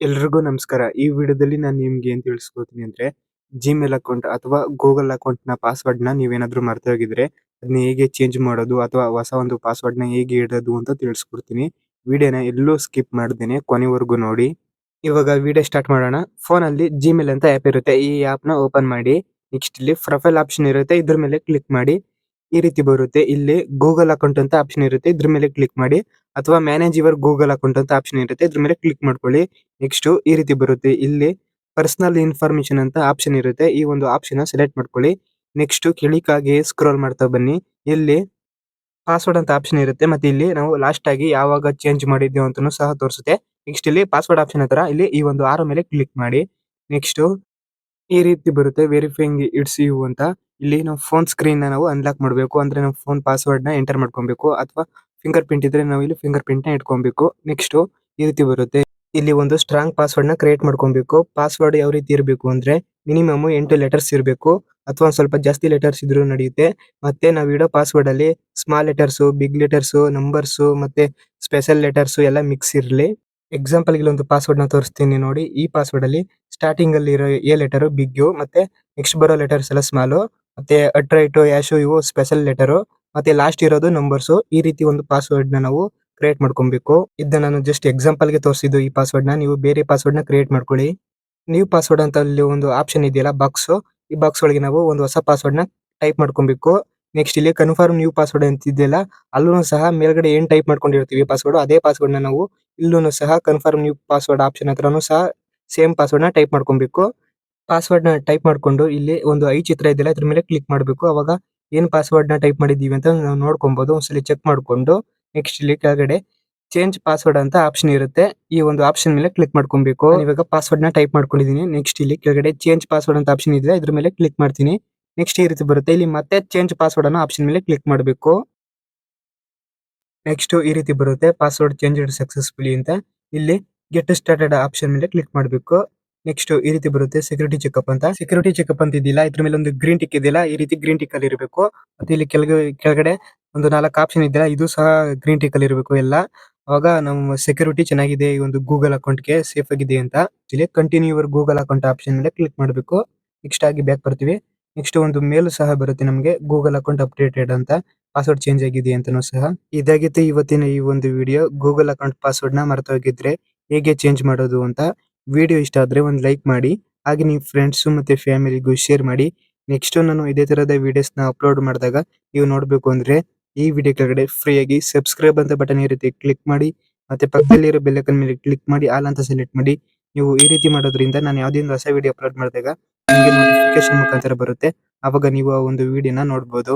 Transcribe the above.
ಎಲ್ರಿಗೂ ನಮಸ್ಕಾರ. ಈ ವಿಡಿಯೋದಲ್ಲಿ ನಾನು ನಿಮ್ಗೆ ಏನ್ ತಿಳಿಸ್ಕೊಡ್ತೀನಿ ಅಂದ್ರೆ ಜಿಮೇಲ್ ಅಕೌಂಟ್ ಅಥವಾ ಗೂಗಲ್ ಅಕೌಂಟ್ನ ಪಾಸ್ವರ್ಡ್ನ ನೀವೇನಾದ್ರೂ ಮರ್ತಾ ಹೋಗಿದ್ರೆ ಅದನ್ನ ಹೇಗೆ ಚೇಂಜ್ ಮಾಡೋದು ಅಥವಾ ಹೊಸ ಒಂದು ಪಾಸ್ವರ್ಡ್ನ ಹೇಗೆ ಇಡೋದು ಅಂತ ತಿಳಿಸ್ಕೊಡ್ತೀನಿ. ವಿಡಿಯೋನ ಎಲ್ಲೂ ಸ್ಕಿಪ್ ಮಾಡ್ದೇನೆ ಕೊನೆವರೆಗೂ ನೋಡಿ. ಇವಾಗ ವಿಡಿಯೋ ಸ್ಟಾರ್ಟ್ ಮಾಡೋಣ. ಫೋನ್ ಅಲ್ಲಿ ಜಿಮೇಲ್ ಅಂತ ಆ್ಯಪ್ ಇರುತ್ತೆ. ಈ ಆಪ್ನ ಓಪನ್ ಮಾಡಿ ನೆಕ್ಸ್ಟ್ ಇಲ್ಲಿ ಪ್ರೊಫೈಲ್ ಆಪ್ಷನ್ ಇರುತ್ತೆ. ಇದ್ರ ಮೇಲೆ ಕ್ಲಿಕ್ ಮಾಡಿ. ಈ ರೀತಿ ಬರುತ್ತೆ. ಇಲ್ಲಿ ಗೂಗಲ್ ಅಕೌಂಟ್ ಅಂತ ಆಪ್ಷನ್ ಇರುತ್ತೆ. ಇದ್ರ ಮೇಲೆ ಕ್ಲಿಕ್ ಮಾಡಿ ಅಥವಾ ಮ್ಯಾನೇಜ್ ಯುವರ್ ಗೂಗಲ್ ಅಕೌಂಟ್ ಅಂತ ಆಪ್ಷನ್ ಇರುತ್ತೆ. ಇದ್ರ ಮೇಲೆ ಕ್ಲಿಕ್ ಮಾಡ್ಕೊಳ್ಳಿ. ನೆಕ್ಸ್ಟ್ ಈ ರೀತಿ ಬರುತ್ತೆ. ಇಲ್ಲಿ ಪರ್ಸನಲ್ ಇನ್ಫಾರ್ಮೇಶನ್ ಅಂತ ಆಪ್ಷನ್ ಇರುತ್ತೆ. ಈ ಒಂದು ಆಪ್ಷನ್ ಸೆಲೆಕ್ಟ್ ಮಾಡ್ಕೊಳ್ಳಿ. ನೆಕ್ಸ್ಟ್ ಕೆಳಿಕಾಗೆ ಸ್ಕ್ರೋಲ್ ಮಾಡ್ತಾ ಬನ್ನಿ. ಇಲ್ಲಿ ಪಾಸ್ವರ್ಡ್ ಅಂತ ಆಪ್ಷನ್ ಇರುತ್ತೆ. ಮತ್ತೆ ಇಲ್ಲಿ ನಾವು ಲಾಸ್ಟ್ ಆಗಿ ಯಾವಾಗ ಚೇಂಜ್ ಮಾಡಿದ್ದೇವೆ ಅಂತನು ಸಹ ತೋರಿಸುತ್ತೆ. ನೆಕ್ಸ್ಟ್ ಇಲ್ಲಿ ಪಾಸ್ವರ್ಡ್ ಆಪ್ಷನ್ ಹತ್ರ ಇಲ್ಲಿ ಈ ಒಂದು ಆರೋ ಮೇಲೆ ಕ್ಲಿಕ್ ಮಾಡಿ. ನೆಕ್ಸ್ಟ್ ಈ ರೀತಿ ಬರುತ್ತೆ ವೆರಿಫೈಯಿಂಗ್ ಇಟ್ಸ್ ಯು ಅಂತ. ಇಲ್ಲಿ ನಾವು ಫೋನ್ ಸ್ಕ್ರೀನ್ ನಾವು ಅನ್ಲಾಕ್ ಮಾಡಬೇಕು. ಅಂದ್ರೆ ನಾವು ಫೋನ್ ಪಾಸ್ವರ್ಡ್ನ ಎಂಟರ್ ಮಾಡ್ಕೊಬೇಕು. ಅಥವಾ ಫಿಂಗರ್ ಪ್ರಿಂಟ್ ಇದ್ರೆ ನಾವು ಇಲ್ಲಿ ಫಿಂಗರ್ ಪ್ರಿಂಟ್ನ ಇಟ್ಕೊಬೇಕು. ನೆಕ್ಸ್ಟ್ ಈ ರೀತಿ ಬರುತ್ತೆ. ಇಲ್ಲಿ ಒಂದು ಸ್ಟ್ರಾಂಗ್ ಪಾಸ್ವರ್ಡ್ನ ಕ್ರಿಯೇಟ್ ಮಾಡ್ಕೊಬೇಕು. ಪಾಸ್ವರ್ಡ್ ಯಾವ ರೀತಿ ಇರಬೇಕು ಅಂದ್ರೆ ಮಿನಿಮಮ್ ಎಂಟು ಲೆಟರ್ಸ್ ಇರಬೇಕು. ಅಥವಾ ಸ್ವಲ್ಪ ಜಾಸ್ತಿ ಲೆಟರ್ಸ್ ಇದ್ರೂ ನಡೆಯುತ್ತೆ ಮತ್ತೆ ನಾವು ಇಡೋ ಪಾಸ್ವರ್ಡ್ ಅಲ್ಲಿ small letters big letters numbers ಮತ್ತೆ ಸ್ಪೆಷಲ್ ಲೆಟರ್ಸ್ ಎಲ್ಲ ಮಿಕ್ಸ್ ಇರಲಿ. ಎಕ್ಸಾಂಪಲ್ಗೆ ಒಂದು ಪಾಸ್ವರ್ಡ್ನ ತೋರಿಸ್ತೀನಿ ನೋಡಿ. ಈ ಪಾಸ್ವರ್ಡ್ ಅಲ್ಲಿ ಸ್ಟಾರ್ಟಿಂಗ್ ಅಲ್ಲಿ ಇರೋ ಎ ಲೆಟರ್ ಬಿಗ್ ಮತ್ತೆ ನೆಕ್ಸ್ಟ್ ಬರೋ ಲೆಟರ್ಸ್ ಎಲ್ಲ ಸ್ಮಾಲ್ ಮತ್ತೆ ಅಟ್ರೈಟ್ ಯಾಶು ಇವು ಸ್ಪೆಷಲ್ ಲೆಟರ್ ಮತ್ತೆ ಲಾಸ್ಟ್ ಇರೋದು ನಂಬರ್ಸ್ ಈ ರೀತಿ ಒಂದು ಪಾಸ್ವರ್ಡ್ನ ನಾವು ಕ್ರಿಯೇಟ್ ಮಾಡ್ಕೊಬೇಕು. ಇದನ್ನ ನಾನು ಜಸ್ಟ್ ಎಕ್ಸಾಂಪಲ್ಗೆ ತೋರಿಸಿದ್ದು ಈ ಪಾಸ್ವರ್ಡ್ನ. ನೀವು ಬೇರೆ ಪಾಸ್ವರ್ಡ್ನ ಕ್ರಿಯೇಟ್ ಮಾಡ್ಕೊಳ್ಳಿ. ನ್ಯೂ ಪಾಸ್ವರ್ಡ್ ಅಂತ ಅಲ್ಲಿ ಒಂದು ಆಪ್ಷನ್ ಇದೆಯಲ್ಲ ಬಾಕ್ಸ್ ಈ ಬಾಕ್ಸ್ ಒಳಗೆ ನಾವು ಒಂದು ಹೊಸ ಪಾಸ್ವರ್ಡ್ನ ಟೈಪ್ ಮಾಡ್ಕೊಬೇಕು. ನೆಕ್ಸ್ಟ್ ಇಲ್ಲಿ ಕನ್ಫರ್ಮ್ ನ್ಯೂ ಪಾಸ್ವರ್ಡ್ ಅಂತ ಇದೆಯಲ್ಲ ಅಲ್ಲೂ ಸಹ ಮೇಲ್ಗಡೆ ಏನ್ ಟೈಪ್ ಮಾಡ್ಕೊಂಡಿರ್ತೀವಿ ಪಾಸ್ವರ್ಡ್ ಅದೇ ಪಾಸ್ವರ್ಡ್ನ ನಾವು ಇಲ್ಲೂ ಸಹ ಕನ್ಫರ್ಮ್ ನ್ಯೂ ಪಾಸ್ವರ್ಡ್ ಆಪ್ಷನ್ ಹತ್ರನೂ ಸಹ ಸೇಮ್ ಪಾಸ್ವರ್ಡ್ನ ಟೈಪ್ ಮಾಡ್ಕೊಬೇಕು. ಪಾಸ್ವರ್ಡ್ನ ಟೈಪ್ ಮಾಡ್ಕೊಂಡು ಇಲ್ಲಿ ಒಂದು ಐ ಚಿತ್ರ ಇದೆಯಲ್ಲ ಇದ್ರ ಮೇಲೆ ಕ್ಲಿಕ್ ಮಾಡಬೇಕು. ಅವಾಗ ಏನ್ ಪಾಸ್ವರ್ಡ್ನ ಟೈಪ್ ಮಾಡಿದೀವಿ ಅಂತ ನಾವು ನೋಡ್ಕೊಬಹುದು ಒಂದ್ಸಲಿ ಚೆಕ್ ಮಾಡ್ಕೊಂಡು ನೆಕ್ಸ್ಟ್ ಇಲ್ಲಿ ಕೆಳಗಡೆ ಚೇಂಜ್ ಪಾಸ್ವರ್ಡ್ ಅಂತ ಆಪ್ಷನ್ ಇರುತ್ತೆ. ಈ ಒಂದು ಆಪ್ಷನ್ ಮೇಲೆ ಕ್ಲಿಕ್ ಮಾಡ್ಕೊಬೇಕು. ಇವಾಗ ಪಾಸ್ವರ್ಡ್ನ ಟೈಪ್ ಮಾಡ್ಕೊಂಡಿದೀನಿ. ನೆಕ್ಸ್ಟ್ ಇಲ್ಲಿ ಕೆಳಗಡೆ ಚೇಂಜ್ ಪಾಸ್ವರ್ಡ್ ಅಂತ ಆಪ್ಷನ್ ಇದೆ ಇದ್ರ ಮೇಲೆ ಕ್ಲಿಕ್ ಮಾಡ್ತೀನಿ. ನೆಕ್ಸ್ಟ್ ಈ ರೀತಿ ಬರುತ್ತೆ. ಇಲ್ಲಿ ಮತ್ತೆ ಚೇಂಜ್ ಪಾಸ್ವರ್ಡ್ ಅನ್ನೋ ಆಪ್ಷನ್ ಮೇಲೆ ಕ್ಲಿಕ್ ಮಾಡಬೇಕು. ನೆಕ್ಸ್ಟ್ ಈ ರೀತಿ ಬರುತ್ತೆ. ಪಾಸ್ವರ್ಡ್ ಚೇಂಜ್ ಸಕ್ಸಸ್ಫುಲಿ ಅಂತ. ಇಲ್ಲಿ ಗೆಟ್ ಸ್ಟಾರ್ಟೆಡ್ ಆಪ್ಷನ್ ಮೇಲೆ ಕ್ಲಿಕ್ ಮಾಡಬೇಕು. ನೆಕ್ಸ್ಟ್ ಈ ರೀತಿ ಬರುತ್ತೆ. ಸೆಕ್ಯೂರಿಟಿ ಚೆಕ್ಅಪ್ ಅಂತ. ಸೆಕ್ಯೂರಿಟಿ ಚೆಕ್ಅಪ್ ಅಂತ ಇದಿಲ್ಲ ಇದ್ರ ಮೇಲೆ ಒಂದು ಗ್ರೀನ್ ಟಿಕ್ ಇದೆಯಲ್ಲ ಈ ರೀತಿ ಗ್ರೀನ್ ಟಿಕ್ ಅಲ್ಲಿ ಇರಬೇಕು. ಮತ್ತೆ ಇಲ್ಲಿ ಕೆಳಗೆ, ಕೆಳಗಡೆ ಒಂದು ನಾಲ್ಕು ಆಪ್ಷನ್ ಇದೆಯಲ್ಲ ಇದು ಸಹ ಗ್ರೀನ್ ಟಿಕ್ ಅಲ್ಲಿ ಇರಬೇಕು ಎಲ್ಲ. ಅವಾಗ ನಮ್ಮ ಸೆಕ್ಯೂರಿಟಿ ಚೆನ್ನಾಗಿದೆ. ಈ ಒಂದು ಗೂಗಲ್ ಅಕೌಂಟ್ಗೆ ಸೇಫ್ ಆಗಿದೆ ಅಂತ. ಇಲ್ಲಿ continue your Google account option ಮೇಲೆ ಕ್ಲಿಕ್ ಮಾಡಬೇಕು. ನೆಕ್ಸ್ಟ್ ಆಗಿ ಬ್ಯಾಕ್ ಬರ್ತೀವಿ. ನೆಕ್ಸ್ಟ್ ಒಂದು ಮೇಲ್ ಸಹ ಬರುತ್ತೆ ನಮಗೆ ಗೂಗಲ್ ಅಕೌಂಟ್ ಅಪ್ಡೇಟೆಡ್ ಅಂತ ಪಾಸ್ವರ್ಡ್ ಚೇಂಜ್ ಆಗಿದೆ ಅಂತಾನೂ ಸಹ. ಇದಾಗಿತ್ತು ಇವತ್ತಿನ ಈ ಒಂದು ವಿಡಿಯೋ ಗೂಗಲ್ ಅಕೌಂಟ್ ಪಾಸ್ವರ್ಡ್ನ ಮರ್ತೋಗಿದ್ರೆ ಹೇಗೆ ಚೇಂಜ್ ಮಾಡೋದು ಅಂತ ವಿಡಿಯೋ ಇಷ್ಟ ಆದ್ರೆ ಒಂದು ಲೈಕ್ ಮಾಡಿ, ಹಾಗೆ ನಿಮ್ಮ ಫ್ರೆಂಡ್ಸ್ ಮತ್ತೆ ಫ್ಯಾಮಿಲಿಗೂ ಶೇರ್ ಮಾಡಿ. ನೆಕ್ಸ್ಟ್ ನಾನು ಇದೇ ತರಹದ ವಿಡಿಯೋಸ್ನ ಅಪ್ಲೋಡ್ ಮಾಡಿದಾಗ ನೀವು ನೋಡ್ಬೇಕು ಅಂದ್ರೆ ಈ ವಿಡಿಯೋ ಕೆಳಗಡೆ ಫ್ರೀ ಆಗಿ ಸಬ್ಸ್ಕ್ರೈಬ್ ಅಂತ ಬಟನ್ ಈ ರೀತಿ ಕ್ಲಿಕ್ ಮಾಡಿ, ಮತ್ತೆ ಪಕ್ಕದಲ್ಲಿರೋ ಬೆಲ್ ಐಕಾನ್ ಮೇಲೆ ಕ್ಲಿಕ್ ಮಾಡಿ ಆಲ್ ಅಂತ ಸೆಲೆಕ್ಟ್ ಮಾಡಿ. ನೀವು ಈ ರೀತಿ ಮಾಡೋದ್ರಿಂದ ನಾನು ಯಾವುದೇ ಹೊಸ ವಿಡಿಯೋ ಅಪ್ಲೋಡ್ ಮಾಡಿದಾಗ ನಿಮಗೆ ನೋಟಿಫಿಕೇಶನ್ ಮುಖಾಂತರ ಬರುತ್ತೆ. ಅವಾಗ ನೀವು ಆ ಒಂದು ವಿಡಿಯೋನ ನೋಡಬಹುದು